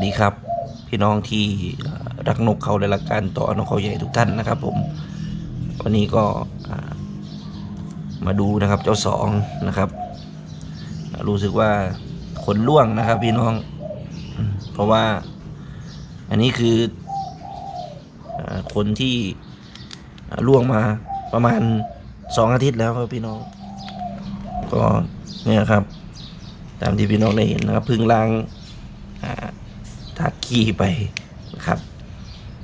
วัสดีครับ พี่น้องที่รักนกเขาและรักการต่อนกเขาใหญ่ทุกท่านนะครับ ผม วันนี้ก็มาดูนะครับเจ้าสองนะครับ รู้สึกว่าขนล่วงนะครับ พี่น้อง เพราะว่าอันนี้คืออาคนที่ล่วงมาประมาณสองอาทิตย์แล้วครับพี่น้อง ก็เนี่ยครับ ตามที่พี่น้องได้เห็นนะครับพึ่งล้าง ขี้ไปนะครับ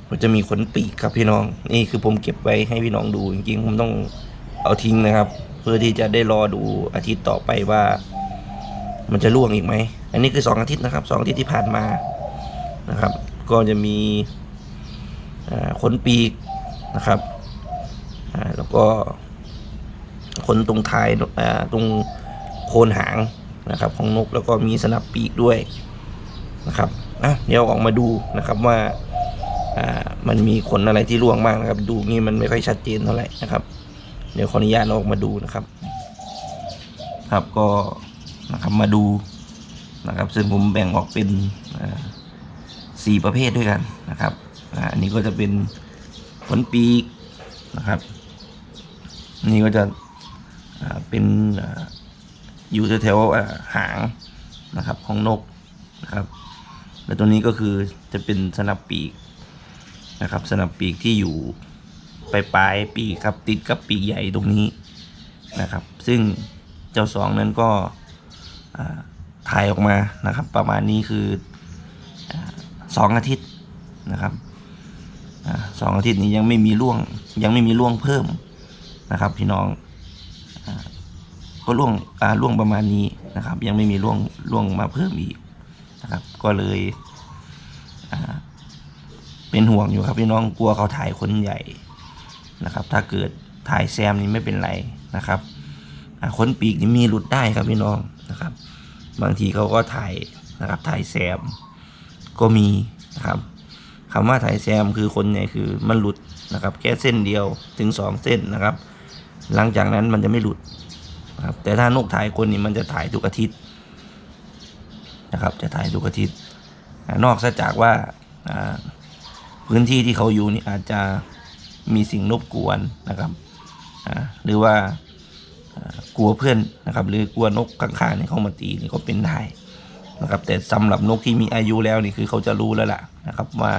มันจะมีขนปีกครับพี่น้อง นี่คือผมเก็บไว้ให้พี่น้องดู จริงๆ ผมต้องเอาทิ้งนะครับ เพื่อที่จะได้รอดูอาทิตย์ต่อไปว่า มันจะร่วงอีกไหม อันนี้คือสองอาทิตย์นะครับสองอาทิตย์ที่ผ่านมานะครับ ก็จะมีขนปีกนะครับแล้วก็ขนตรงท้ายตรงโคนหางนะครับ ของนกแล้วก็มีสนับปีกด้วยนะครับ อะเดี๋ยวออกมาดูนะครับว่ามันมีขนอะไรที่ร่วงมากนะครับ ดูนี่มันไม่ค่อยชัดเจนเท่าไหร่นะครับ เดี๋ยวขออนุญาตออกมาดูนะครับ ครับก็นะครับมาดูนะครับ ซึ่งผมแบ่งออกเป็นสี่ประเภทด้วยกันนะครับอันนี้ก็จะเป็นขนปีกนะครับ นี่ก็จะเป็นอยู่แถวๆหางนะครับของนกนะครับ และตัวนี้ก็คือจะเป็นสนับปีกนะครับ สนับปีกที่อยู่ปลายปลายปีกครับติดกับปีกใหญ่ตรงนี้นะครับ ซึ่งเจ้าสองนั้นก็ถ่ายออกมานะครับ ประมาณนี้คืออสองอาทิตย์นะครับอสองอาทิตย์นี้ยังไม่มีร่วงยังไม่มีร่วงเพิ่มนะครับ พี่น้องอก็ร่วงร่วงประมาณนี้นะครับ ยังไม่มีร่วงร่วงมาเพิ่มอีก ก็เลยเป็นห่วงอยู่ครับพี่น้องกลัวเขาถ่ายคนใหญ่นะครับ ถ้าเกิดถ่ายแซมนี่ไม่เป็นไรนะครับคนปีกนี่มีหลุดได้ครับพี่น้องนะครับ บางทีเขาก็ถ่ายนะครับถ่ายแซมก็มีนะครับคำว่าถ่ายแซมคือคนใหญ่คือมันหลุดนะครับ แค่เส้นเดียวถึงสองเส้นนะครับ หลังจากนั้นมันจะไม่หลุดนะครับแต่ถ้านกถ่ายคนนี่มันจะถ่ายทุกอาทิตย์ นะครับ จะถ่ายทุกอาทิตย์นอกจากว่าพื้นที่ที่เขาอยู่นี่อาจจะมีสิ่งรบกวนนะครับหรือว่ากลัวเพื่อนนะครับ หรือกลัวนกข้างๆเนี่เข้ามาตีนี่ก็เป็นได้นะครับ แต่สำหรับนกที่มีอายุแล้วนี่คือเขาจะรู้แล้วล่ะนะครับว่า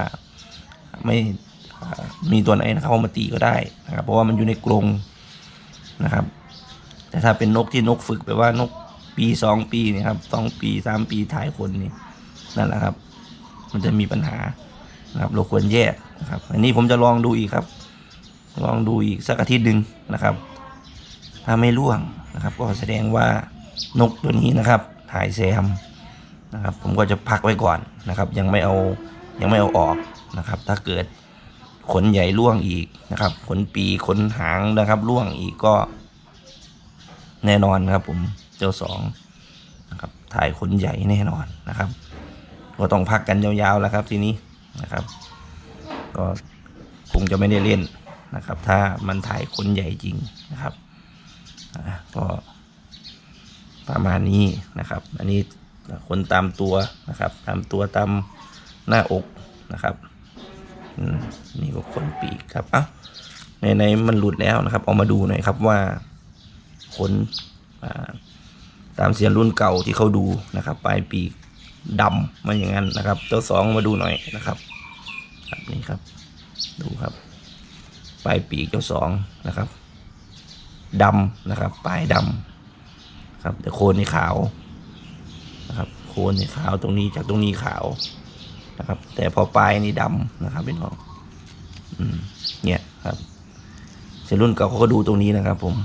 ไม่มีตัวไหนเข้ามาตีก็ได้นะครับ เพราะว่ามันอยู่ในกรงนะครับ แต่ถ้าเป็นนกที่นกฝึกแบบว่านก ปีสองปีนี่ครับสองปีสามปีถ่ายคนนี่นั่นแหละครับ มันจะมีปัญหานะครับเราควรแยกนะครับ อันนี้ผมจะลองดูอีกครับ ลองดูอีกสักอาทิตย์หนึ่งนะครับ ถ้าไม่ร่วงนะครับ ก็แสดงว่านกตัวนี้นะครับถ่ายแซมนะครับ ผมก็จะพักไว้ก่อนนะครับ ยังไม่เอายังไม่เอาออกนะครับ ถ้าเกิดขนใหญ่ร่วงอีกนะครับ ขนปีขนหางนะครับร่วงอีกก็แน่นอนครับผม เจ้าสองนะครับถ่ายคนใหญ่แน่นอนนะครับก็ต้องพักกันยาวๆแล้วครับทีนี้นะครับ ก็คงจะไม่ได้เล่นนะครับ ถ้ามันถ่ายคนใหญ่จริงนะครับอะก็ประมาณนี้นะครับ อันนี้คนตามตัวนะครับ ตามตัวตามหน้าอกนะครับนี่ก็คนปีกครับเอ้าในในมันหลุดแล้วนะครับ เอามาดูหน่อยครับว่าขนอ่า ตามเสียนรุ่นเก่าที่เขาดูนะครับ ปลายปีกดำมาอย่างนั้นนะครับเจ้าสองมาดูหน่อยนะครับครับนี่ครับ ดูครับ ปลายปีกเจ้าสองนะครับดำนะครับ ปลายดำครับแต่โคนนี่ขาวนะครับ โคนนี่ขาวตรงนี้จากตรงนี้ขาวนะครับ แต่พอปลายนี่ดำนะครับพี่น้องอืมเนี่ยครับเสียนรุ่นเก่าเขาก็ดูตรงนี้นะครับผม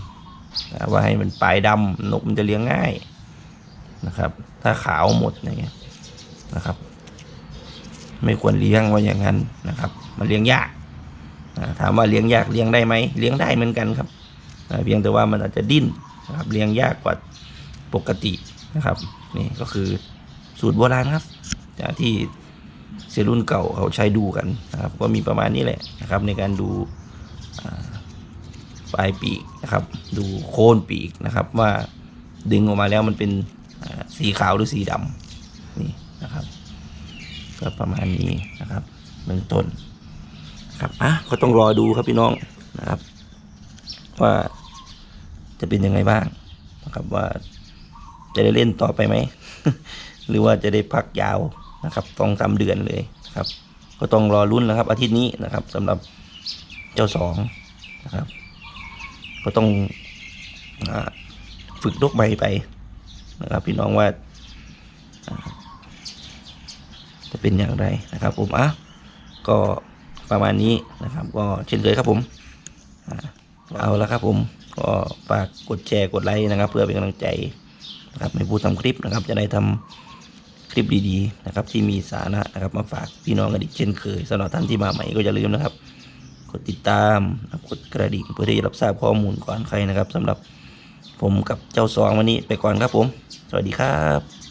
นะว่าให้มันปลายดำนกมันจะเลี้ยงง่ายนะครับ ถ้าขาวหมดอย่างเงี้ยนะครับ ไม่ควรเลี้ยงว่าอย่างนั้นนะครับ มันเลี้ยงยากถามว่าเลี้ยงยากเลี้ยงได้ไหมเลี้ยงได้เหมือนกันครับเพียงแต่ว่ามันอาจจะดิ้นนะครับเลี้ยงยากกว่าปกตินะครับ นี่ก็คือสูตรโบราณครับจากที่เซรุ่นเก่าเขาใช้ดูกันนะครับ ก็มีประมาณนี้แหละนะครับ ในการดู ปลายปีกนะครับ ดูโคนปีกนะครับว่าดึงออกมาแล้วมันเป็นสีขาวหรือสีดำนี่นะครับก็ประมาณนี้นะครับเบื้องต้นครับอะก็ต้องรอดูครับพี่น้องนะครับ ว่าจะเป็นยังไงบ้างนะครับว่าจะได้เล่นต่อไปไหม หรือว่าจะได้พักยาวนะครับต้องสามเดือนเลยนะครับ ก็ต้องรอรุ่นนะครับ อาทิตย์นี้นะครับสำหรับเจ้าสองนะครับ ก็ต้องอฝึกดกใบไปนะครับพี่น้องว่า จะเป็นอย่างไรนะครับผมอะก็ประมาณนี้นะครับ ก็เช่นเคยครับผมอเอาละครับผมก็ฝากกดแชร์กดไลค์นะครับ เพื่อเป็นกำลังใจนะครับให้ผู้ทำคลิปนะครับ จะได้ทำคลิปดีๆนะครับ ที่มีสาระนะครับ มาฝากพี่น้องกันอีกเช่นเคยสำหรับท่านที่มาใหม่ก็อย่าลืมนะครับ ดติดตามกดกระดิ่งเพื่อที่จะรับทราบข้อมูลก่อนใครนะครับสำหรับผมกับเจ้าสองวันนี้ไปก่อนครับผม สวัสดีครับ